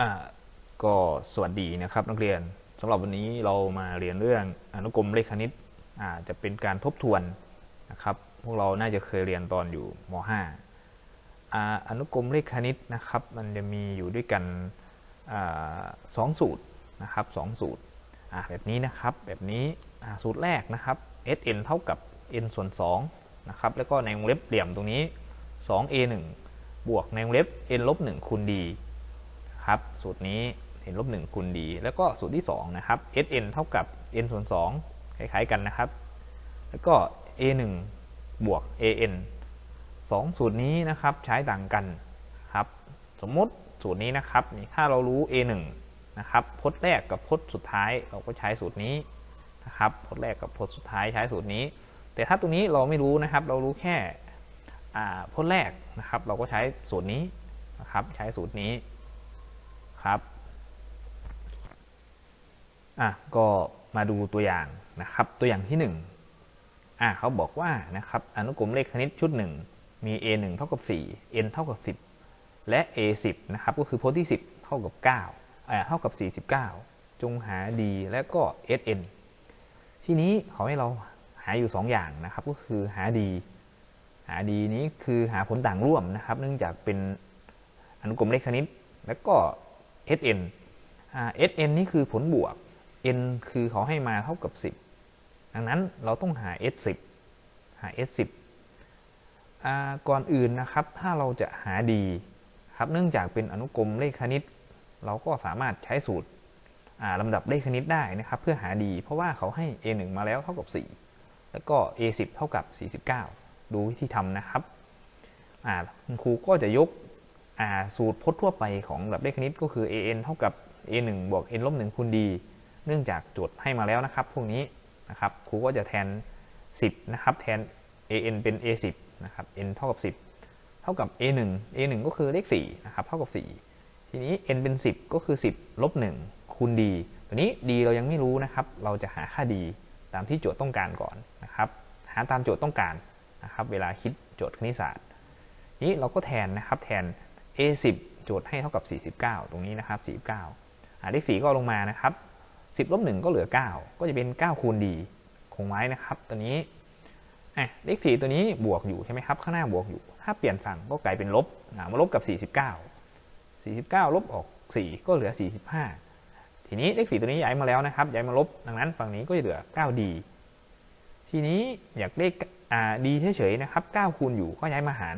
อ่าก็สวัสดีนะครับนักเรียนสำหรับวันนี้เรามาเรียนเรื่องอนุกรมเลขคณิตอาจะเป็นการทบทวนนะครับพวกเราน่าจะเคยเรียนตอนอยู่ม .5 อ่าอนุกรมเลขคณิตนะครับ มันจะมีอยู่ด้วยกันอสองสูตรนะครับสองสูตรแบบนี้นะครับแบบนี้สูตรแรกนะครับ sn เท่ากับ n ส่วน2นะครับแล้วก็ในวงเล็บเหลี่ยมตรงนี้ 2a1 บวกในวงเล็บ n ลบ1คูณ d ครับสูตรนี้เห็นลบ1คูณ d แล้วก็สูตรที่2นะครับ sn เท่ากับ n ส่วน2คล้ายๆกันนะครับ แล้วก็ a1 บวก an 2 สูตรนี้นะครับใช้ต่างกันครับสมมติสูตรนี้นะครับถ้าเรารู้ a1 นะครับพจน์แรกกับพจน์สุดท้ายเราก็ใช้สูตรนี้นะครับพจน์แรกกับพจน์สุดท้ายใช้สูตรนี้ แต่ถ้าตรงนี้เราไม่รู้นะครับ เรารู้แค่พจน์แรกนะครับ เราก็ใช้สูตรนี้นะครับ ใช้สูตรนี้ ครับอะก็มาดูตัวอย่างนะครับตัวอย่างที่1อะเขาบอกว่านะครับอนุกรมเลขคณิตชุด 1 มี a 1เท่ากับ4 n เท่ากับ 10 และ a 10นะครับก็คือโพจน์ที่ 10 เท่ากับ9อ่าเท่ากับ 49 จงหา d และก็ sn ทีนี้เขาให้เราหาอยู่ 2 อย่างนะครับก็คือหา d หา d นี้คือหาผลต่างร่วมนะครับ เนื่องจากเป็นอนุกรมเลขคณิต แล้วก็ sn sn นี่คือผลบวก n คือเขาให้มาเท่ากับ 10 ดังนั้นเราต้องหา s10 หา s10 ก่อนอื่นนะครับถ้าเราจะหา d ครับเนื่องจากเป็นอนุกรมเลขคณิต เราก็สามารถใช้สูตรลำดับเลขคณิตได้นะครับ เพื่อหา d เพราะว่าเขาให้ a1 มาแล้วเท่ากับ 4 แล้วก็ a10 เท่ากับ 49 ดูวิธีทำนะครับคุณครูก็จะยก สูตรพจน์ทั่วไปของระดับเลขคณิตก็คือ an เท่ากับ a1 บวก n ลบ1คูณ d เนื่องจากโจทย์ให้มาแล้วนะครับ พวกนี้นะครับครูก็จะแทน 10 นะครับ แทน an เป็น a10 นะครับ n เท่ากับ 10 เท่ากับ a1 a1 ก็คือเลข4นะครับ เท่ากับ 4 ทีนี้ n เป็น 10 ก็คือ 10 ลบ 1 คูณ d ตัวนี้ d เรายังไม่รู้นะครับ เราจะหาค่า d ตามที่โจทย์ต้องการก่อนนะครับ หาตามโจทย์ต้องการนะครับ เวลาคิดโจทย์คณิตศาสตร์ นี้เราก็แทนนะครับ แทน a10 โจทย์ให้เท่ากับ 49 ตรงนี้นะครับ49อ่าเลข4ก็ลงมานะครับ10ลบ1ก็เหลือ 9 ก็จะเป็น 9 คูณดีคงไว้นะครับตัวนี้อะเลข4ตัวนี้บวกอยู่ใช่ไหมครับข้างหน้าบวกอยู่ ถ้าเปลี่ยนฝั่งก็กลายเป็นลบอ่ามาลบกับ 49 49 ลบออก 4 ก็เหลือ 45 ทีนี้เลข4ตัวนี้ย้ายมาแล้วนะครับย้ายมาลบดังนั้นฝั่งนี้ก็จะเหลือ 9d ทีนี้อยากเลขอ่าดีเฉยๆนะครับ 9 คูณอยู่ก็ย้ายมาหาร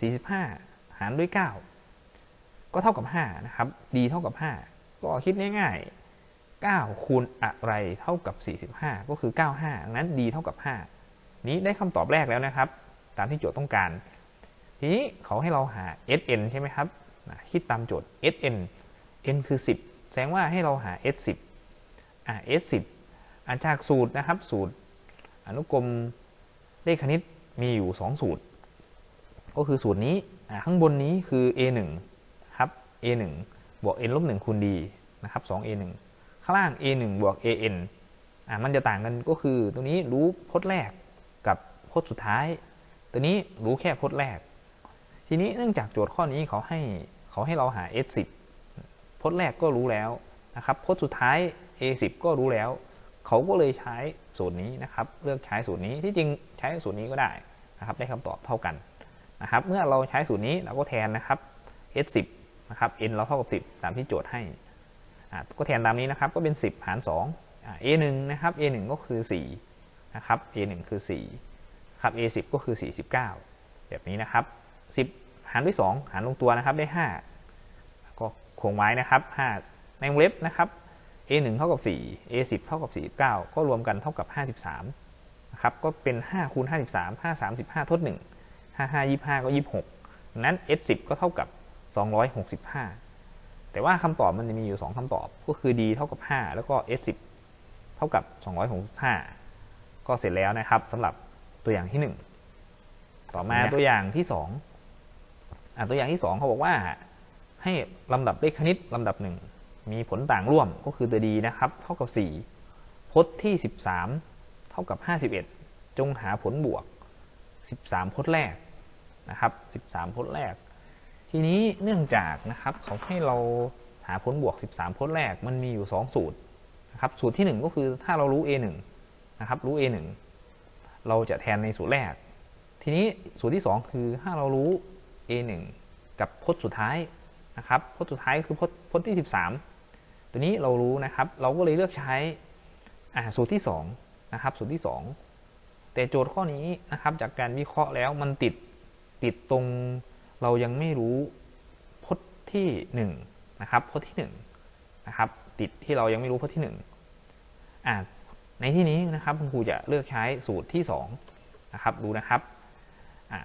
45 หารด้วย 9 ก็เท่ากับ 5 นะครับ d เท่ากับ 5 ก็คิดง่ายๆ 9 คูณอะไรเท่ากับ 45 ก็คือ 95ดังนั้น d เท่ากับ 5 นี้ได้คำตอบแรกแล้วนะครับ ตามที่โจทย์ต้องการ ทีนี้เขาให้เราหา sn ใช่ไหมครับคิดตามโจทย์ sn n คือ 10 แสดงว่าให้เราหา s10 อ่า s10 อาจากสูตรนะครับสูตร อนุกรมเลขคณิตมีอยู่ 2 สูตร ก็คือสูตรนี้ ข้างบนนี้คือ a1 ครับ a1 บวก n ลบ1คูณ d นะครับ 2a1 ข้างล่าง a1 บวก an อ่ามันจะต่างกันก็คือตัวนี้รู้พจน์แรกกับพจน์สุดท้าย ตัวนี้รู้แค่พจน์แรก ทีนี้เนื่องจากโจทย์ข้อนี้เขาให้เขาให้เราหา s10 พจน์แรกก็รู้แล้วนะครับพจน์สุดท้าย a10 ก็รู้แล้ว เขาก็เลยใช้สูตรนี้นะครับ เลือกใช้สูตรนี้ที่จริงใช้สูตรนี้ก็ได้นะครับ ได้คำตอบเท่ากัน นะครับ เมื่อเราใช้สูตรนี้เราก็แทนนะครับ s10 นะครับ n เราเท่ากับ 10 ตามที่โจทย์ให้อ่าก็แทนตามนี้นะครับ ก็เป็น 10 หาร2อ่า a1 นะครับ a1 ก็คือ4นะครับ a1 คือ4ครับ a10 ก็คือ 49 แบบนี้นะครับ 10 หารด้วย 2 หารลงตัวนะครับได้ 5 ก็คงไว้นะครับ 5 ในวงเล็บนะครับ a1 เท่ากับ 4 a10 เท่ากับ 49 ก็รวมกันเท่ากับ 53นะครับ ก็เป็น 5 คูณ 53 5 35 ทด 1 5 5 25 ก็ 26ดังนั้น s10 ก็เท่ากับ 265 แต่ว่าคำตอบมันจะมีอยู่ 2คำตอบ ก็คือ d เท่ากับ 5 แล้วก็ s10 เท่ากับ 265 ก็เสร็จแล้วนะครับสำหรับตัวอย่างที่ 1 ต่อมาตัวอย่างที่ 2อะตัวอย่างที่ 2เขาบอกว่า ให้ลำดับเลขคณิตลำดับหนึ่งมีผลต่างร่วมก็คือตัวดีนะครับ เท่ากับ 4 พจน์ที่ 13 เท่ากับ 51 จงหาผลบวก 13 พจน์แรก นะครับ 13พจน์แรก ทีนี้เนื่องจากนะครับเขาให้เราหาผลบวก 13พจน์แรกมันมีอยู่ 2 สูตรนะครับสูตรที่ 1 ก็คือถ้าเรารู้ a1 นะครับรู้ a1 เราจะแทนในสูตรแรก ทีนี้สูตรที่ 2 คือถ้าเรารู้ a1 กับพจน์สุดท้ายนะครับพจน์สุดท้ายคือพจน์พจน์ที่ 13 ตัวนี้เรารู้นะครับ เราก็เลยเลือกใช้สูตรที่2นะครับสูตรที่ 2 แต่โจทย์ข้อนี้นะครับจากการวิเคราะห์แล้วมันติด ติดตรงเรายังไม่รู้พจน์ที่1นะครับพจน์ที่1นะครับติดที่เรายังไม่รู้พจน์ที่1อ่าในที่นี้นะครับคุณครูจะเลือกใช้สูตรที่2นะครับดูนะครับ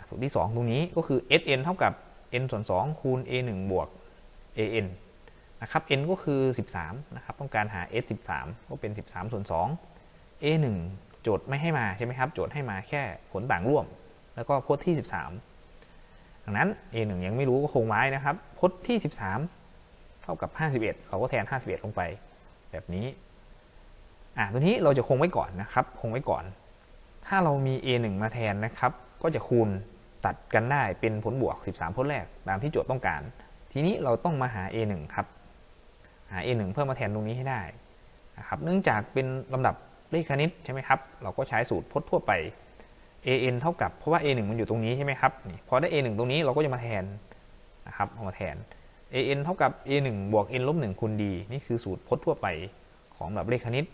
สูตรที่ 2 ตรงนี้ก็คือ sn เท่ากับ n ส่วน2คูณ a 1บวก an นะครับ n ก็คือ 13นะครับต้องการหา s 13ก็เป็น 13 ส่วน 2 a 1โจทย์ไม่ให้มาใช่ไหมครับ โจทย์ให้มาแค่ผลต่างร่วม แล้วก็พจน์ที่ 13 ดังนั้น a 1 ยังไม่รู้ก็คงไว้นะครับพจน์ที่ 13 เท่ากับ 51เขาก็แทน 51 ลงไป แบบนี้ อะตัวนี้เราจะคงไว้ก่อนนะครับ คงไว้ก่อน ถ้าเรามี a 1 มาแทนนะครับ ก็จะคูณตัดกันได้เป็นผลบวก 13 พจน์แรก ตามที่โจทย์ต้องการ ทีนี้เราต้องมาหา a 1 ครับ หา a 1 เพื่อมาแทนตรงนี้ให้ได้นะครับ เนื่องจากเป็นลำดับเลขคณิตใช่ไหมครับ เราก็ใช้สูตรพจน์ทั่วไป an เท่ากับเพราะว่า a 1มันอยู่ตรงนี้ใช่ไหมครับนี่พอได้ a 1ตรงนี้เราก็จะมาแทนนะครับเอามาแทน an เท่ากับ a 1บวก n ลบ1คูณ d นี่คือสูตรพจน์ทั่วไปของลำดับเลขคณิต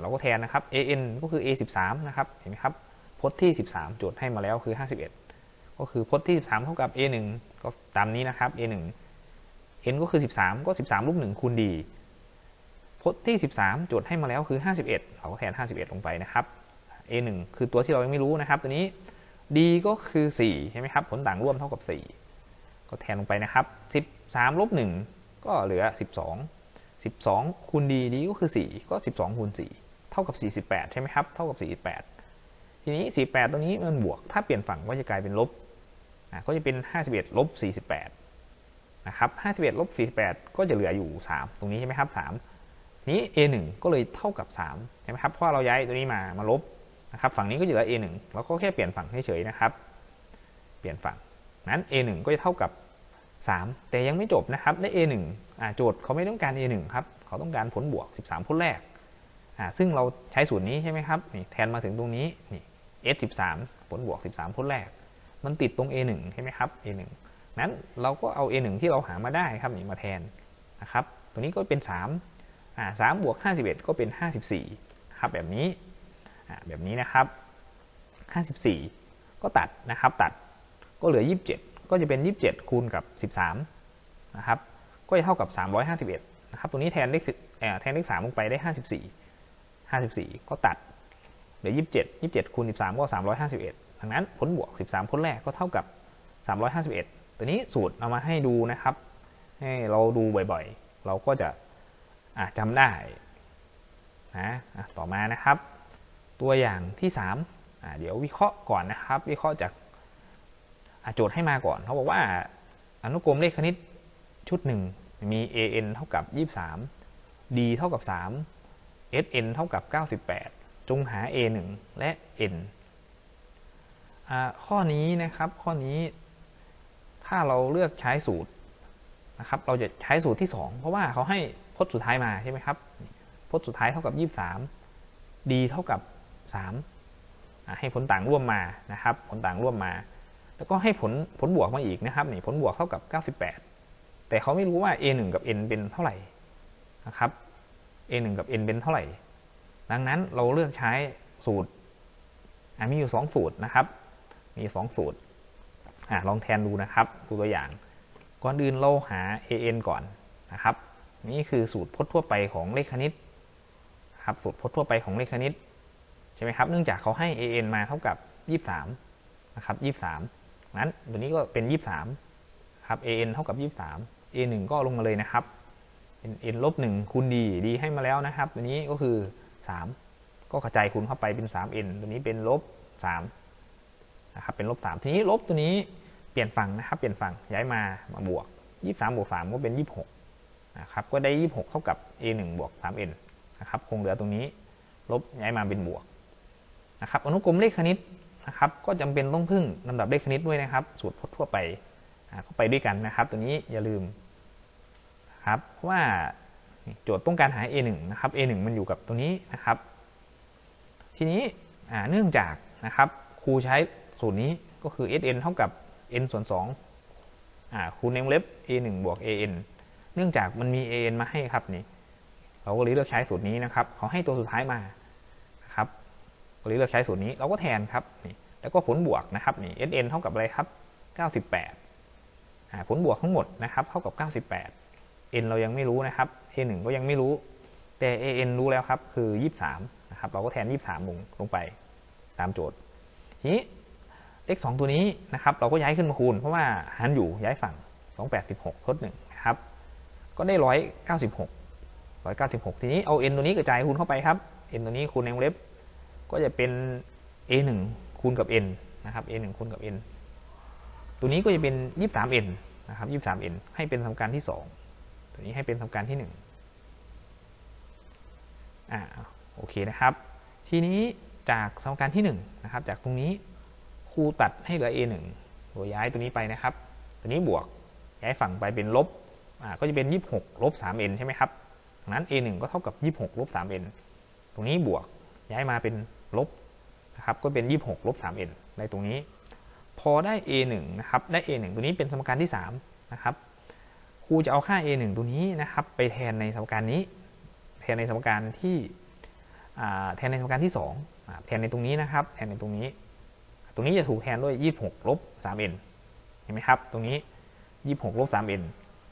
เราก็แทนนะครับ an ก็คือ a 13นะครับเห็นไหมครับพจน์ที่ 13 โจทย์ให้มาแล้วคือ 51 ก็คือพจน์ที่ 13 เท่ากับ a 1ก็ตามนี้นะครับ a 1 n ก็คือ 13 ก็ 13ลบ1คูณ d พจน์ที่ 13 โจทย์ให้มาแล้วคือ 51 เราก็แทน 51 ลงไปนะครับ a 1 คือตัวที่เรายังไม่รู้นะครับ ตัวนี้ d ก็คือ4ใช่ไหมครับ ผลต่างร่วมเท่ากับ 4 ก็แทนลงไปนะครับ 13ลบ1ก็เหลือ 12 12คูณ d d ก็คือ 4 ก็ 12คูณ4เท่ากับ 48 ใช่ไหมครับ เท่ากับ 48 ทีนี้ 48 ตรงนี้มันบวก ถ้าเปลี่ยนฝั่งก็จะกลายเป็นลบก็จะเป็น 51ลบ48 นะครับ 51ลบ48 ก็จะเหลืออยู่ 3 ตรงนี้ใช่ไหมครับ 3 นี้ a 1 ก็เลยเท่ากับ 3 ใช่ไหมครับ เพราะเราย้ายตัวนี้มา มาลบ นะครับฝั่งนี้ก็จะเหลือ a 1แล้วก็แค่เปลี่ยนฝั่งเฉยๆนะครับ เปลี่ยนฝั่งนั้น a 1 ก็จะเท่ากับ 3 แต่ยังไม่จบนะครับได้ a 1อ่าโจทย์เขาไม่ต้องการ a 1 ครับเขาต้องการผลบวก 13พจน์แรกซึ่งเราใช้สูตรนี้ใช่ไหมครับนี่แทนมาถึงตรงนี้นี่ s 13ผลบวก 13พจน์แรก มันติดตรง a 1 ใช่ไหมครับ a 1 นั้นเราก็เอา a 1 ที่เราหามาได้ครับนี่มาแทนนะครับตัวนี้ก็เป็น3อ่า3บวก51 ก็เป็น 54ครับแบบนี้ แบบนี้นะครับ 54 ก็ตัดนะครับตัดก็เหลือ 27 ก็จะเป็น 27 คูณกับ 13 นะครับ ก็จะเท่ากับ 351 นะครับตัวนี้แทนเลขเอ่อแทนเลข 3 ลงไปได้ 54 54 ก็ตัดเหลือ 27 27 คูณ 13 ก็ 351 ดังนั้นผลบวก 13 ผลแรกก็เท่ากับ 351 ตัวนี้สูตรเอามาให้ดูนะครับ ให้เราดูบ่อยๆ เราก็จะะจำได้นะต่อมานะครับ ตัวอย่างที่3เดี๋ยววิเคราะห์ก่อนนะครับ วิเคราะห์จากโจทย์ให้มาก่อน เขาบอกว่าอนุกรมเลขคณิตชุดหนึ่งมี an เท่ากับ 23 d เท่ากับ 3 sn เท่ากับ 98 จงหา a 1 และ n ข้อนี้นะครับข้อนี้ถ้าเราเลือกใช้สูตรนะครับ เราจะใช้สูตรที่ 2 เพราะว่าเขาให้พจน์สุดท้ายมาใช่ไหมครับ พจน์สุดท้ายเท่ากับ 23 d เท่ากับ 3ให้ผลต่างร่วมมานะครับผลต่างร่วมมา แล้วก็ให้ผลผลบวกมาอีกนะครับนี่ผลบวกเท่ากับ 98 แต่เขาไม่รู้ว่า a 1 กับ n เป็นเท่าไหร่นะครับ a 1 กับ n เป็นเท่าไหร่ ดังนั้นเราเลือกใช้สูตรมีอยู่ 2 สูตรนะครับ มี 2 สูตรอลองแทนดูนะครับดูตัวอย่าง ก่อนอื่นเราหา an ก่อนนะครับ นี่คือสูตรพจน์ทั่วไปของเลขคณิตครับสูตรพจน์ทั่วไปของเลขคณิต ใช่ไหมครับ เนื่องจากเขาให้ an มาเท่ากับ 23 นะครับ 23 นั้นตัวนี้ก็เป็น 23 ครับ an เท่ากับ 23 a 1 ก็ลงมาเลยนะครับ n ลบ1คูณ d d ให้มาแล้วนะครับ ตัวนี้ก็คือ 3 ก็กระจายคูณเข้าไปเป็น 3n ตัวนี้เป็นลบ3นะครับ เป็นลบ3ทีนี้ลบตัวนี้เปลี่ยนฝั่งนะครับ เปลี่ยนฝั่งย้ายมามาบวก 23บวก3ก็เป็น 26นะครับก็ได้ 26 เท่ากับ a 1 บวก 3n นะครับคงเหลือตรงนี้ลบย้ายมาเป็นบวก นะครับอนุกรมเลขคณิตนะครับก็จำเป็นต้องพึ่งลำดับเลขคณิตด้วยนะครับ สูตรพจน์ทั่วไปก็ไปด้วยกันนะครับ ตัวนี้อย่าลืมครับว่าโจทย์ต้องการหา a1 นะครับ a1 มันอยู่กับตัวนี้นะครับ ทีนี้เนื่องจากนะครับครูใช้สูตรนี้ก็คือ sn เท่ากับ n ส่วน2อ่าคูณในวงเล็บ a1 บวก an เนื่องจากมันมี an มาให้ครับนี่เราก็เลยเลือกใช้สูตรนี้นะครับเขาให้ตัวสุดท้ายมา ก็เลยเลือกใช้สูตรนี้เราก็แทนครับนี่แล้วก็ผลบวกนะครับนี่ sn เท่ากับอะไรครับ 98อ่าผลบวกทั้งหมดนะครับเท่ากับ 98 n เรายังไม่รู้นะครับ a1 ก็ยังไม่รู้ แต่ an รู้แล้วครับคือ 23นะครับเราก็แทน 23 ลงลงไปตามโจทย์ทีนี้เลข2ตัวนี้นะครับเราก็ย้ายขึ้นมาคูณ เพราะว่าหารอยู่ย้ายฝั่ง 286ทด1นะครับก็ได้ 196 196 ทีนี้เอา n ตัวนี้กระจายคูณเข้าไปครับ n ตัวนี้คูณในวงเล็บ ก็จะเป็น a1 คูณกับ n นะครับ a1 คูณกับ n ตัวนี้ก็จะเป็น 23n นะครับ 23n ให้เป็นสมการที่ 2 ตัวนี้ให้เป็นสมการที่1อ่าโอเคนะครับ ทีนี้จากสมการที่1นะครับ จากตรงนี้ครูตัดให้เหลือ a1 โดยย้ายตัวนี้ไปนะครับ ตัวนี้บวกย้ายฝั่งไปเป็นลบอ่าก็จะเป็น 26ลบ 3n ใช่ไหมครับดังนั้น a1 ก็เท่ากับ 26ลบ 3n ตรงนี้บวก ย้ายมาเป็นลบนะครับก็เป็น 26ลบ 3n ในตรงนี้ พอได้ a1 นะครับได้ a1 ตัวนี้เป็นสมการที่3นะครับครูจะเอาค่า a1 ตัวนี้นะครับไปแทนในสมการนี้ แทนในสมการที่แทนในสมการที่2แทนในตรงนี้นะครับ แทนในตรงนี้ ตรงนี้จะถูกแทนด้วย 26ลบ 3n เห็นไหมครับ ตรงนี้ 26ลบ 3n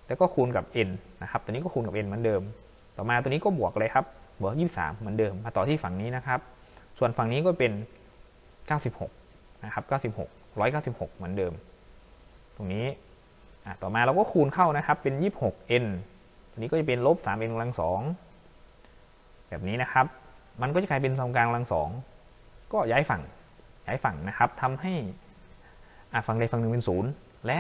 แล้วก็คูณกับ n นะครับ ตัวนี้ก็คูณกับ n เหมือนเดิม ต่อมาตัวนี้ก็บวกเลยครับ บวก23 เหมือนเดิม มาต่อที่ฝั่งนี้นะครับ ส่วนฝั่งนี้ก็เป็น 96 นะครับ 96 196 เหมือนเดิม ตรงนี้ต่อมาเราก็คูณเข้านะครับ เป็น 26n ตัวนี้ก็จะเป็นลบ 3n กำลัง 2 แบบนี้นะครับ มันก็จะกลายเป็นสมการกำลัง 2 ก็ย้ายฝั่ง ย้ายฝั่งนะครับทำให้ฝั่งใดฝั่งหนึ่งเป็นศูนย์และ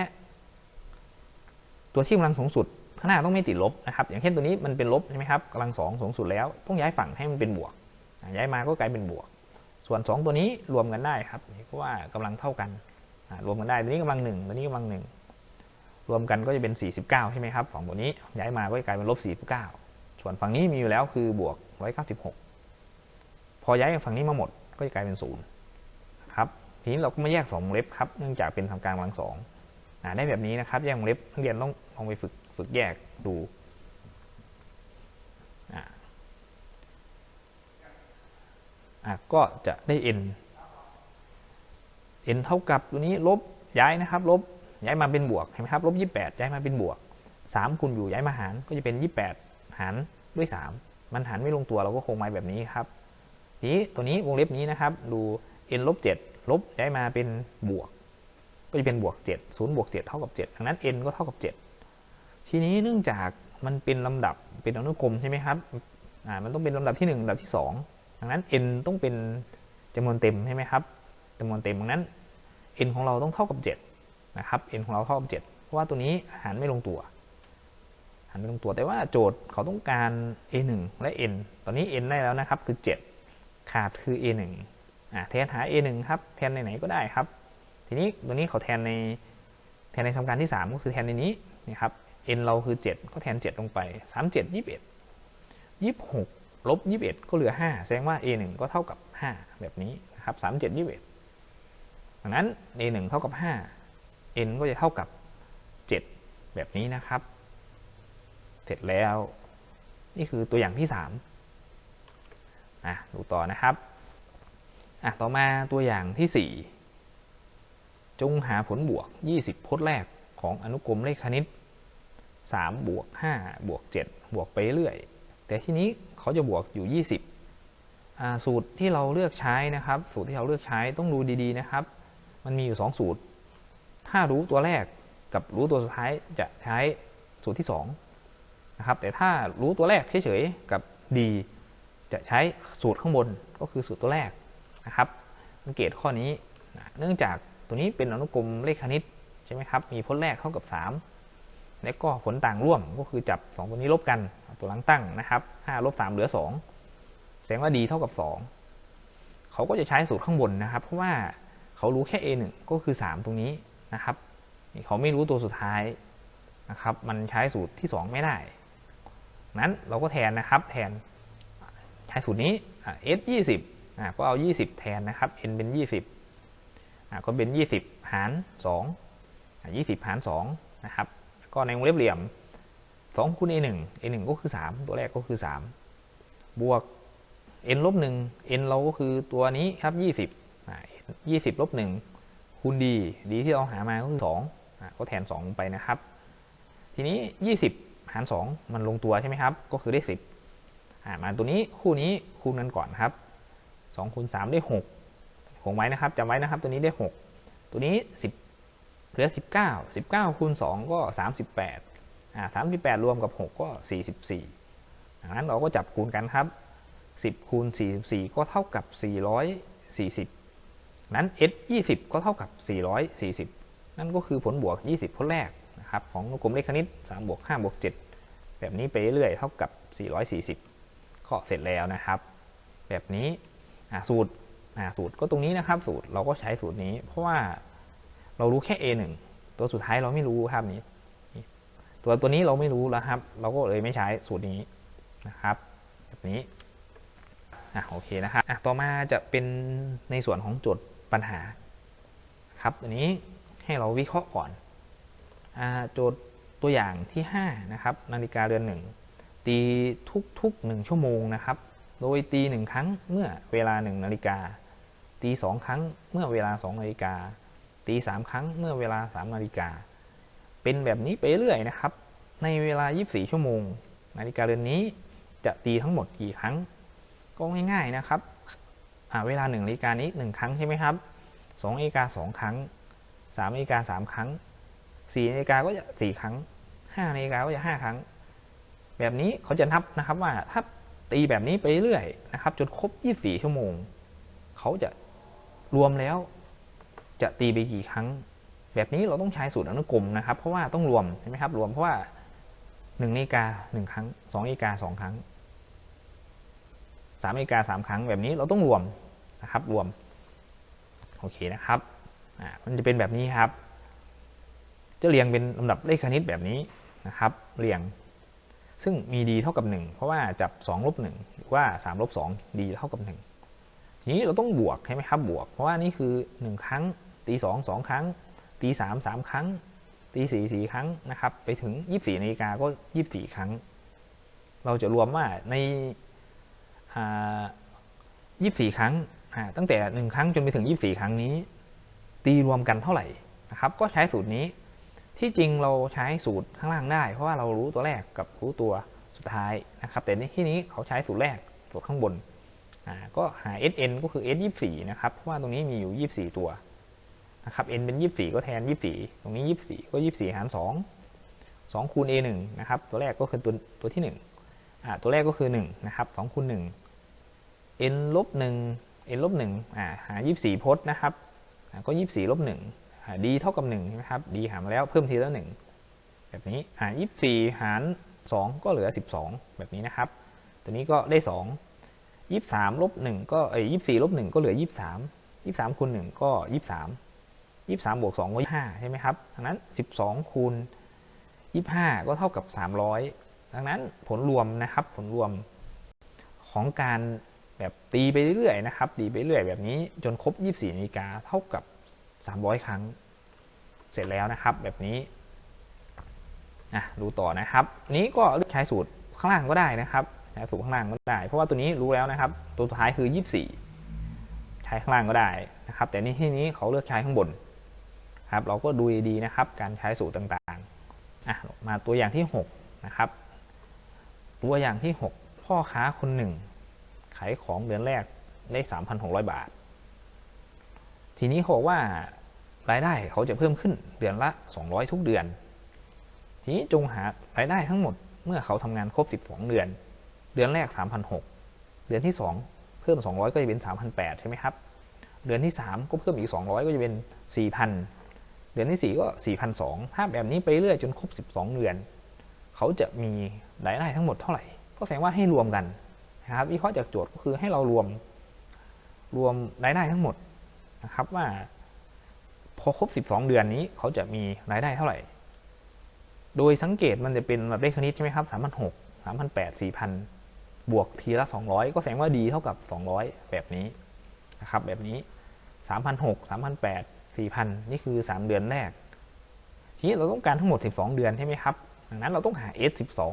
ตัวที่กำลังสูงสุด ข้างหน้าต้องไม่ติดลบนะครับ อย่างเช่นตัวนี้มันเป็นลบใช่ไหมครับกำลังสองสูงสุดแล้ว ต้องย้ายฝั่งให้มันเป็นบวก ย้ายมาก็กลายเป็นบวก ส่วน 2 ตัวนี้รวมกันได้ครับเพราะว่ากำลังเท่ากัน รวมกันได้ ตัวนี้กำลังหนึ่งตัวนี้กำลังหนึ่งรวมกันก็จะเป็น 49 ใช่ไหมครับสองตัวนี้ย้ายมาก็จะกลายเป็นลบ 49 ส่วนฝั่งนี้มีอยู่แล้วคือบวก 196 พอย้ายฝั่งนี้มาหมดก็จะกลายเป็น0ครับทีนี้เราก็มาแยก2วงเล็บครับ เนื่องจากเป็นทำการกำลังสอง ได้แบบนี้นะครับแยกวงเล็บนักเรียนต้องลองไปฝึกฝึกแยกดูก็จะได้ n n เท่ากับตัวนี้ลบย้ายนะครับ ลบย้ายมาเป็นบวกเห็นไหมครับลบ28 ย้ายมาเป็นบวก 3คูณอยู่ย้ายมาหารก็จะเป็น 28 หารด้วย 3 มันหารไม่ลงตัวเราก็คงไว้แบบนี้ครับทีนี้ตัวนี้วงเล็บนี้นะครับ ดู n ลบ7ลบย้ายมาเป็นบวก ก็จะเป็นบวก7 0บวก7เท่ากับ7ดังนั้น n ก็เท่ากับ 7 ทีนี้เนื่องจากมันเป็นลำดับเป็นอนุกรมใช่ไหมครับอ่ามันต้องเป็นลำดับที่1ลำดับที่ 2 ดังนั้น n ต้องเป็นจำนวนเต็มใช่ไหมครับจำนวนเต็มดังนั้น n ของเราต้องเท่ากับ7นะครับ n ของเราเท่ากับ7เพราะว่าตัวนี้หารไม่ลงตัวหารไม่ลงตัวแต่ว่าโจทย์เขาต้องการ a1 และ n ตอนนี้ n ได้แล้วนะครับคือ 7 ขาดคือ a1 อ่าแทนหา a1 ครับแทนไหนๆก็ได้ครับ ทีนี้ตัวนี้เขาแทนในแทนในสมการที่ 3 ก็คือแทนในนี้นี่ครับ n เราคือ 7 ก็แทน 7 ลงไป 3 7 21 26ลบ21 ก็เหลือ 5 แสดงว่า a1 ก็เท่ากับ 5 แบบนี้นะครับ3 7 21ดังนั้น a1 เท่ากับ 5 n ก็จะเท่ากับ 7 แบบนี้นะครับ เสร็จแล้ว นี่คือตัวอย่างที่3อะดูต่อนะครับอะต่อมาตัวอย่างที่ 4 จงหาผลบวก 20 พจน์แรกของอนุกรมเลขคณิต 3 บวก 5 บวก 7 บวกไปเรื่อย แต่ที่นี้เขาจะบวกอยู่ 20 สูตรที่เราเลือกใช้นะครับ สูตรที่เราเลือกใช้ต้องดูดีๆนะครับ มันมีอยู่ 2 สูตร ถ้ารู้ตัวแรกกับรู้ตัวสุดท้ายจะใช้สูตรที่2นะครับ แต่ถ้ารู้ตัวแรกเฉยๆกับดีจะใช้สูตรข้างบนก็คือสูตรตัวแรกนะครับสังเกตข้อนี้ เนื่องจาก ตัวนี้เป็นอนุกรมเลขคณิตใช่ไหมครับ มีพจน์แรกเท่ากับ 3 และก็ผลต่างร่วมก็คือจับ 2 ตัวนี้ลบกัน ตัวหลังตั้งนะครับ5ลบ3เหลือ 2 แสดงว่าดีเท่ากับ 2 เขาก็จะใช้สูตรข้างบนนะครับ เพราะว่าเขารู้แค่ a1 ก็คือ 3 ตรงนี้นะครับ เขาไม่รู้ตัวสุดท้ายนะครับ มันใช้สูตรที่ 2 ไม่ได้ นั้นเราก็แทนนะครับ แทนใช้สูตรนี้อะ s 20ก็เอา 20 แทนนะครับ n เป็น 20 ก็เป็น 20 หาร2อะ20 หาร2นะครับก็ในวงเล็บเหลี่ยม 2 คูณ a 1 a 1ก็คือ 3 ตัวแรกก็คือ 3 บวก n ลบ1 n เราก็คือตัวนี้ครับ 20อะ20ลบ1คูณ d d ที่เราหามาก็คือ2อก็แทน 2 ลงไปนะครับ ทีนี้ 20 หาร 2 มันลงตัวใช่ไหมครับ ก็คือได้ 10อ่ามาตัวนี้คู่นี้คูณกันก่อนครับ2คูณ3ได้ 6 คงไว้นะครับจำไว้นะครับตัวนี้ได้ 6 ตัวนี้ 10เหลือ 19 19คูณ2ก็ 38อ่า38 รวมกับ 6 ก็ 44ดังนั้นเราก็จับคูณกันครับ 10คูณ44 ก็เท่ากับ 440 นั้น s 20 ก็เท่ากับ 440 นั่นก็คือผลบวก 20 ผลแรกนะครับของกลมเลขคณิต3บวก5บวก7 แบบนี้ไปเรื่อยเท่ากับ 440 ก็เสร็จแล้วนะครับ แบบนี้สูตร สูตรก็ตรงนี้นะครับ สูตรเราก็ใช้สูตรนี้ เพราะว่าเรารู้แค่ a 1ตัวสุดท้ายเราไม่รู้ครับนี้ ตัวตัวนี้เราไม่รู้แล้วครับ เราก็เลยไม่ใช้สูตรนี้นะครับ แบบนี้อะโอเคนะครับอะต่อมาจะเป็นในส่วนของโจทย์ปัญหา ครับอันนี้ให้เราวิเคราะห์ก่อนอ่าโจทย์ตัวอย่างที่5นะครับนาฬิกาเรือนหนึ่งตีทุกๆหนึ่งชั่วโมงนะครับ โดยตีหนึ่งครั้งเมื่อเวลาหนึ่งนาฬิกา ตีสองครั้งเมื่อเวลาสองนาฬิกาตีสามครั้งเมื่อเวลาสามนาฬิกา เป็นแบบนี้ไปเรื่อยนะครับ ในเวลา 24 ชั่วโมง นาฬิกาเรือนนี้จะตีทั้งหมดกี่ครั้ง ก็ง่ายๆนะครับเวลาหนึ่งนาฬิกานี้หนึ่งครั้งใช่ไหมครับสองนาฬิกาสองครั้งสามนาฬิกาสามครั้งสี่นาฬิกาก็จะสี่ครั้งห้านาฬิกาก็จะห้าครั้ง แบบนี้เขาจะนับนะครับว่าถ้าตีแบบนี้ไปเรื่อยนะครับจนครบ 24 ชั่วโมง เขาจะ รวมแล้วจะตีไปกี่ครั้ง แบบนี้เราต้องใช้สูตรอนุกรมนะครับ เพราะว่าต้องรวมใช่ไหมครับ รวมเพราะว่า1นาฬิกา1ครั้ง2นาฬิกา2ครั้ง3นาฬิกา3ครั้ง แบบนี้เราต้องรวมนะครับรวมโอเคนะครับอ่ามันจะเป็นแบบนี้ครับ จะเรียงเป็นลำดับเลขคณิตแบบนี้นะครับ เรียง ซึ่งมี d เท่ากับ 1 เพราะว่าจับ2ลบ1หรือว่า3ลบ2 d เท่ากับ 1 ทีนี้เราต้องบวกใช่ไหมครับบวก เพราะว่านี่คือ 1 ครั้งตี2 2ครั้งตี3 3ครั้งตี4 4ครั้งนะครับไปถึง 24นาฬิกาก็ 24 ครั้ง เราจะรวมว่าในอ่า24 ครั้ง ตั้งแต่ 1 ครั้งจนไปถึง 24 ครั้งนี้ ตีรวมกันเท่าไหร่นะครับ ก็ใช้สูตรนี้ ที่จริงเราใช้สูตรข้างล่างได้ เพราะว่าเรารู้ตัวแรกกับรู้ตัวสุดท้ายนะครับ แต่ในที่นี้เขาใช้สูตรแรกสูตรข้างบน ก็หา sn ก็คือ s 24 นะครับ เพราะว่าตรงนี้มีอยู่ 24 ตัวนะครับ n เป็น 24 ก็แทน 24 ตรงนี้ 24 ก็ 24 หาร 2 2 คูณ a 1 นะครับ ตัวแรกก็คือตัวตัวที่1อ่าตัวแรกก็คือ 1 นะครับ 2 คูณ 1 n ลบ 1 n ลบ 1 อ่า หา 24 พจน์นะครับ ก็ 24 ลบ1อ่า d เท่ากับ1ใช่ไหมครับ d หารมาแล้วเพิ่มทีละ 1 แบบนี้ อ่า 24 หาร 2 ก็เหลือ 12 แบบนี้นะครับ ตัวนี้ก็ได้ 2 23ลบ1ก็เอ้ย24ลบ1ก็เหลือ23 23คูณ1ก็23 23บวก2ก็25ใช่ไหมครับดังนั้น12คูณ25ก็เท่ากับ300ดังนั้นผลรวมนะครับผลรวมของการแบบตีไปเรื่อยๆนะครับ ตีไปเรื่อยแบบนี้จนครบ 24นาฬิกาเท่ากับ 300 ครั้ง เสร็จแล้วนะครับ แบบนี้อะดูต่อนะครับนนี้ก็เลือกใช้สูตรข้างล่างก็ได้นะครับ ใช้สูตรข้างล่างก็ได้ เพราะว่าตัวนี้รู้แล้วนะครับ ตัวสุดท้ายคือ 24 ใช้ข้างล่างก็ได้นะครับ แต่ในที่นี้เขาเลือกใช้ข้างบนครับเราก็ดูดีนะครับ การใช้สูตรต่างๆอะมาตัวอย่างที่ 6 นะครับ ตัวอย่างที่ 6 พ่อค้าคนหนึ่งขายของเดือนแรกได้ 3,600 บาท ทีนี้เขาบอกว่ารายได้เขาจะเพิ่มขึ้นเดือนละ 200 ทุกเดือน ทีนี้จงหารายได้ทั้งหมดเมื่อเขาทำงานครบ 12 เดือน เดือนแรก 3,600 เดือนที่ 2 เพิ่ม 200 ก็จะเป็น 3,800 ใช่ไหมครับ เดือนที่ 3 ก็เพิ่มอีก 200 ก็จะเป็น 4,000 เดือนที่ 4 ก็ 4,200ถ้าแบบนี้ไปเรื่อยจนครบ 12 เดือน เขาจะมีรายได้ทั้งหมดเท่าไหร่ ก็แสดงว่าให้รวมกันนะครับวิเคราะห์จากโจทย์ก็คือให้เรารวมรวมรายได้ทั้งหมดนะครับว่าพอครบ 12 เดือนนี้เขาจะมีรายได้เท่าไหร่ โดยสังเกตมันจะเป็นแบบเลขคณิตใช่ไหมครับ3,600 3,800 4,000 บวกทีละ 200 ก็แสดงว่าดีเท่ากับ 200 แบบนี้นะครับแบบนี้3,600 3,800 4,000 นี่คือ 3 เดือนแรก ทีนี้เราต้องการทั้งหมด 12 เดือนใช่ไหมครับ ดังนั้นเราต้องหา S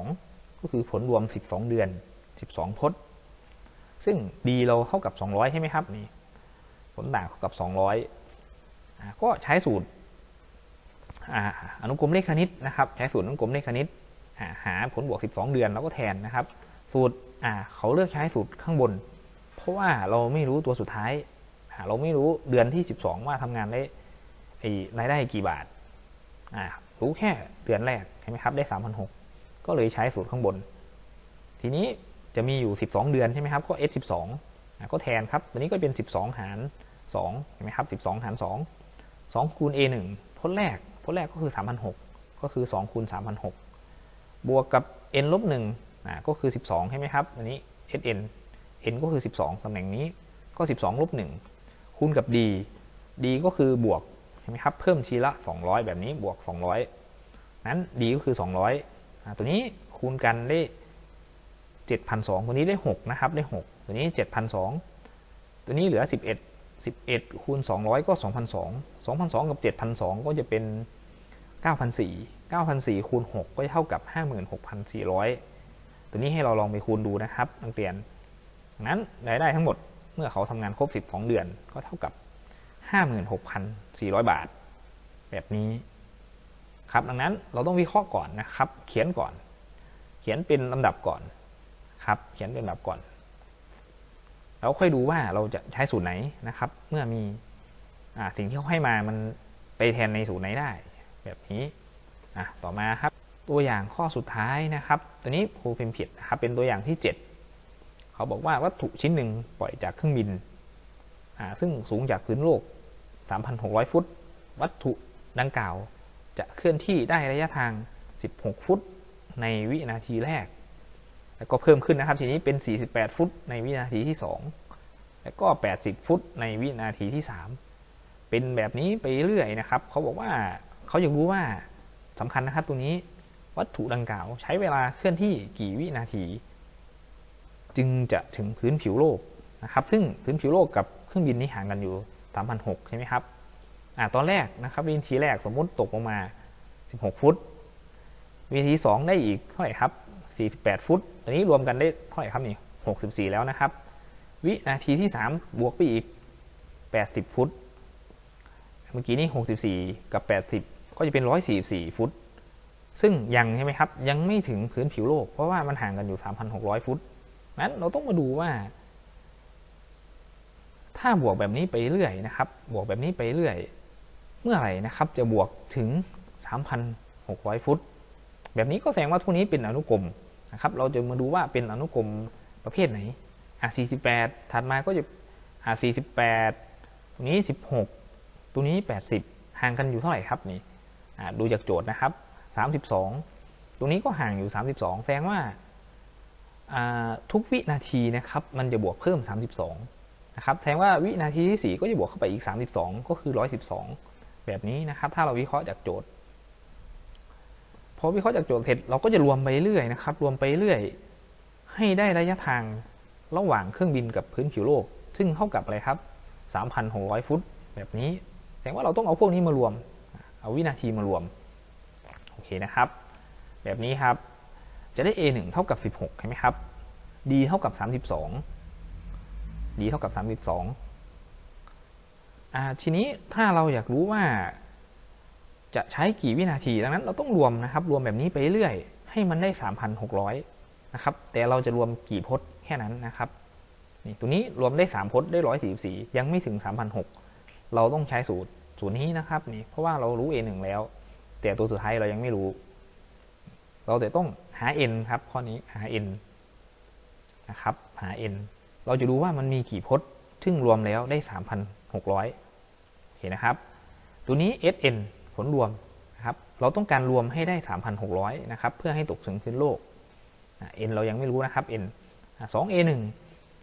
12ก็คือผลรวม 12 เดือน 12 พจน์ ซึ่งดีเราเท่ากับ 200 ใช่ไหมครับนี่ผลต่างเท่ากับ 200อ่าก็ใช้สูตรอนุกรมเลขคณิตนะครับ ใช้สูตรอนุกรมเลขคณิตหาผลบวก 12 เดือนแล้วก็แทนนะครับ สูตร อ่าเขาเลือกใช้สูตรข้างบน เพราะว่าเราไม่รู้ตัวสุดท้ายอ่าเราไม่รู้เดือนที่ 12 ว่าทำงานได้ไอ้รายได้กี่บาทอ่ารู้แค่เดือนแรกใช่ไหมครับได้3,600ก็เลยใช้สูตรข้างบน ทีนี้จะมีอยู่ 12 เดือนใช่ไหมครับก็ S 12อะก็แทนครับตัวนี้ก็เป็น 12 หาร2เห็นไหมครับ12 หาร 2 2คูณ A 1พจน์แรกพจน์แรกก็คือ3,600ก็คือ2คูณ3,600บวกกับ n ลบ1 อะก็คือ 12 ใช่ไหมครับ อันนี้ sn n ก็คือ 12 ตำแหน่งนี้ก็ 12ลบ1คูณกับ d d ก็คือบวกเห็นไหมครับ เพิ่มทีละ 200 แบบนี้บวก 200 นั้น d ก็คือ 200อะตัวนี้คูณกันได้ 7,200ตัวนี้ได้ 6 นะครับ ได้ 6 ตัวนี้ 7,200 ตัวนี้เหลือ 11 11คูณ200 ก็ 2,200 2,200 กับ 7,200 ก็จะเป็น 9,400 9,400คูณ6ก็จะเท่ากับ 56,400 ตัวนี้ให้เราลองไปคูณดูนะครับนักเรียนดังนั้นรายได้ทั้งหมดเมื่อเขาทำงานครบ 12 เดือน ก็เท่ากับ 56,400 บาท แบบนี้ครับดังนั้นเราต้องวิเคราะห์ก่อนนะครับ เขียนก่อน เขียนเป็นลำดับก่อนครับ เขียนเป็นลำดับก่อนแล้วค่อยดูว่าเราจะใช้สูตรไหนนะครับ เมื่อมีอ่าสิ่งที่เขาให้มามันไปแทนในสูตรไหนได้ แบบนี้อะต่อมาครับ ตัวอย่างข้อสุดท้ายนะครับ ตัวนี้ครูพิมพ์ผิดนะครับเป็นตัวอย่างที่ 7 เขาบอกว่าวัตถุชิ้นหนึ่งปล่อยจากเครื่องบิน ซึ่งสูงจากพื้นโลก 3,600 ฟุต วัตถุดังกล่าว จะเคลื่อนที่ได้ระยะทาง 16 ฟุตในวินาทีแรก แล้วก็เพิ่มขึ้นนะครับทีนี้เป็น 48 ฟุตในวินาทีที่ 2 แล้วก็ 80 ฟุตในวินาทีที่ 3 เป็นแบบนี้ไปเรื่อยนะครับ เขาบอกว่าเขาอยากรู้ว่าสำคัญนะครับตัวนี้ วัตถุดังกล่าว ใช้เวลาเคลื่อนที่กี่วินาที จึงจะถึงพื้นผิวโลกนะครับ ซึ่งพื้นผิวโลกกับเครื่องบินนี้ห่างกันอยู่ 3,600 ใช่ไหมครับอ่าตอนแรกนะครับวินาทีแรกสมมุติตกลงมา 16 ฟุต วินาที 2 ได้อีกเท่าไหร่ครับ 48 ฟุตอันนี้รวมกันได้เท่าไหร่ครับนี่ 64 แล้วนะครับ วินาทีที่ 3 บวกไปอีก 80 ฟุต เมื่อกี้นี่ 64 กับ 80 ก็จะเป็น 144 ฟุต ซึ่งยังใช่ไหมครับยังไม่ถึงพื้นผิวโลก เพราะว่ามันห่างกันอยู่ 3,600 ฟุต นั้นเราต้องมาดูว่า ถ้าบวกแบบนี้ไปเรื่อยนะครับ บวกแบบนี้ไปเรื่อย เมื่อไหร่นะครับ จะบวกถึง 3,600 ฟุต แบบนี้ก็แสดงว่าทุกนี้เป็นอนุกรมนะครับ เราจะมาดูว่าเป็นอนุกรมประเภทไหนอะ48 ถัดมาก็จะอะ48ตรงนี้ 16ตัวนี้ 80 ห่างกันอยู่เท่าไหร่ครับนี่อะดูจากโจทย์นะครับ 32 ตรงนี้ก็ห่างอยู่ 32 แสดงว่าทุกวินาทีนะครับมันจะบวกเพิ่ม 32 นะครับแสดงว่าวินาทีที่ 4 ก็จะบวกเข้าไปอีก 32 ก็คือ 112 แบบนี้นะครับถ้าเราวิเคราะห์จากโจทย์พอวิเคราะห์จากโจทย์เสร็จเราก็จะรวมไปเรื่อยนะครับ รวมไปเรื่อยให้ได้ระยะทางระหว่างเครื่องบินกับพื้นผิวโลก ซึ่งเท่ากับอะไรครับ 3,600 ฟุต แบบนี้ แสดงว่าเราต้องเอาพวกนี้มารวม เอาวินาทีมารวม อเคนะครับ แบบนี้ครับ จะได้ A1 เท่ากับ 16ใช่ไหมครับ D เท่ากับ 32 D เท่ากับ 32อ่าทีนี้ถ้าเราอยากรู้ว่า จะใช้กี่วินาที ดังนั้นเราต้องรวมนะครับ รวมแบบนี้ไปเรื่อยให้มันได้ 3,600 นะครับ แต่เราจะรวมกี่พจน์แค่นั้นนะครับนี่ตัวนี้รวมได้ 3พจน์ได้ 144 ยังไม่ถึง 3,600 เราต้องใช้สูตรสูตรนี้นะครับนี่เพราะว่าเรารู้ A1 แล้ว แต่ตัวสุดท้ายเรายังไม่รู้ เราจะต้องหา n ครับ ข้อนี้หา n นะครับ หา n เราจะดูว่ามันมีกี่พจน์ ซึ่งรวมแล้วได้ 3,600โอเคนะครับ ตัวนี้ sn ผลรวมนะครับ เราต้องการรวมให้ได้ 3,600 นะครับ เพื่อให้ตกถึงพื้นโลกอะ n เรายังไม่รู้นะครับ n อะ 2a1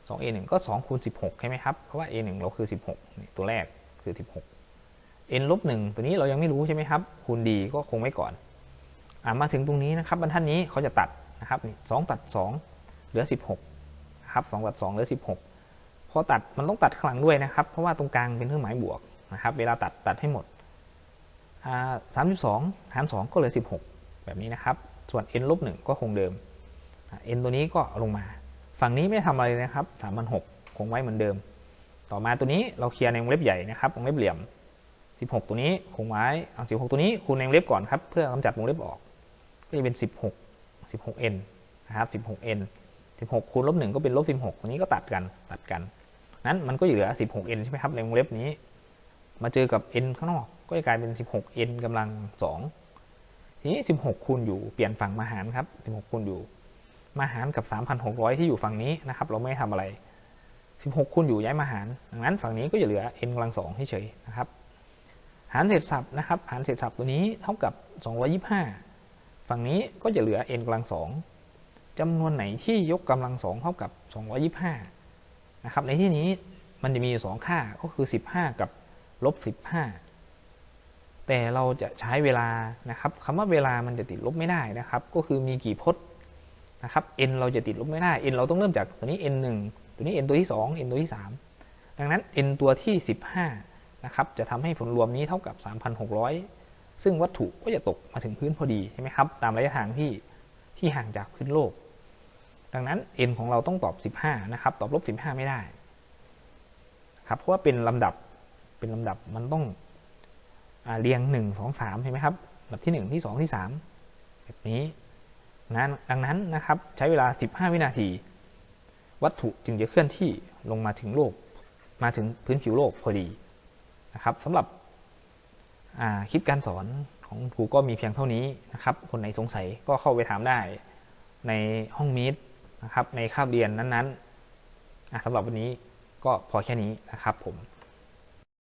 2a1 ก็2คูณ16 ใช่ไหมครับ เพราะว่า a1 เราคือ 16 ตัวแรกคือ 16 n ลบ1ตัวนี้เรายังไม่รู้ใช่ไหมครับ คูณ d ก็คงไว้ก่อนอมาถึงตรงนี้นะครับบรรทัดนี้เขาจะตัดนะครับนี่สองตัดสองเหลือสิบหกครับสองตัดสองเหลือสิบหกพอตัดมันต้องตัดข้างหลังด้วยนะครับ เพราะว่าตรงกลางเป็นเครื่องหมายบวกนะครับ เวลาตัดตัดให้หมดสามสิบสองหารสองก็เหลือสิบหกแบบนี้นะครับ ส่วน n ลบหนึ่งก็คงเดิม n ตัวนี้ก็ลงมา ฝั่งนี้ไม่ทำอะไรนะครับสามพันหกคงไว้เหมือนเดิม ต่อมาตัวนี้เราเคลียร์ในวงเล็บใหญ่นะครับวงเล็บเหลี่ยม 16 ตัวนี้คงไว้เอา 16 ตัวนี้คูณในวงเล็บก่อนครับ เพื่อกำจัดวงเล็บออก ก็จะเป็น 16 16n นะครับ 16n 16 คูณลบ1ก็เป็นลบ 16 ตัวนี้ก็ตัดกัน ตัดกัน นั้นมันก็เหลือ 16n ใช่ไหมครับ ในวงเล็บนี้ มาเจอกับ n ข้างนอก ก็จะกลายเป็น 16n กำลัง 2 ทีนี้ 16 คูณอยู่ เปลี่ยนฝั่งมาหารครับ 16 คูณอยู่ มาหารกับ 3,600 ที่อยู่ฝั่งนี้นะครับ เราไม่ทำอะไร 16 คูณอยู่ย้ายมาหาร ดังนั้นฝั่งนี้ก็จะเหลือ n กำลัง2เฉยๆนะครับ หารเศษศัพท์นะครับ หารเศษศัพท์ตัวนี้เท่ากับ 225 ฝั่งนี้ก็จะเหลือ n กำลัง2จำนวนไหนที่ยกกำลัง2เท่ากับ 225 นะครับ ในที่นี้มันจะมีอยู่สองค่าก็คือ 15 กับลบ 15 แต่เราจะใช้เวลานะครับคำว่าเวลามันจะติดลบไม่ได้นะครับ ก็คือมีกี่พจน์นะครับ n เราจะติดลบไม่ได้ n เราต้องเริ่มจากตัวนี้ n 1ตัวนี้ n ตัวที่ 2 n ตัวที่ 3 ดังนั้น n ตัวที่ 15 นะครับจะทำให้ผลรวมนี้เท่ากับ 3,600 ซึ่งวัตถุก็จะตกมาถึงพื้นพอดีใช่ไหมครับตามระยะทางที่ที่ห่างจากพื้นโลก ดังนั้น n ของเราต้องตอบ 15 นะครับ ตอบลบ 15 ไม่ได้ครับเพราะว่าเป็นลำดับเป็นลำดับมันต้องอเรียง 1 2 3 ใช่ไหมครับลำดับที่ 1 ที่ 2 ที่ 3 แบบนี้นั้นดังนั้นนะครับใช้เวลา 15 วินาที วัตถุจึงจะเคลื่อนที่ลงมาถึงโลก มาถึงพื้นผิวโลกพอดี นะครับสำหรับคลิปการสอนของครูก็มีเพียงเท่านี้นะครับ คนไหนสงสัยก็เข้าไปถามได้ในห้องมีดนะครับในคาบเรียนนั้นๆสำหรับวันนี้ก็พอแค่นี้นะครับผม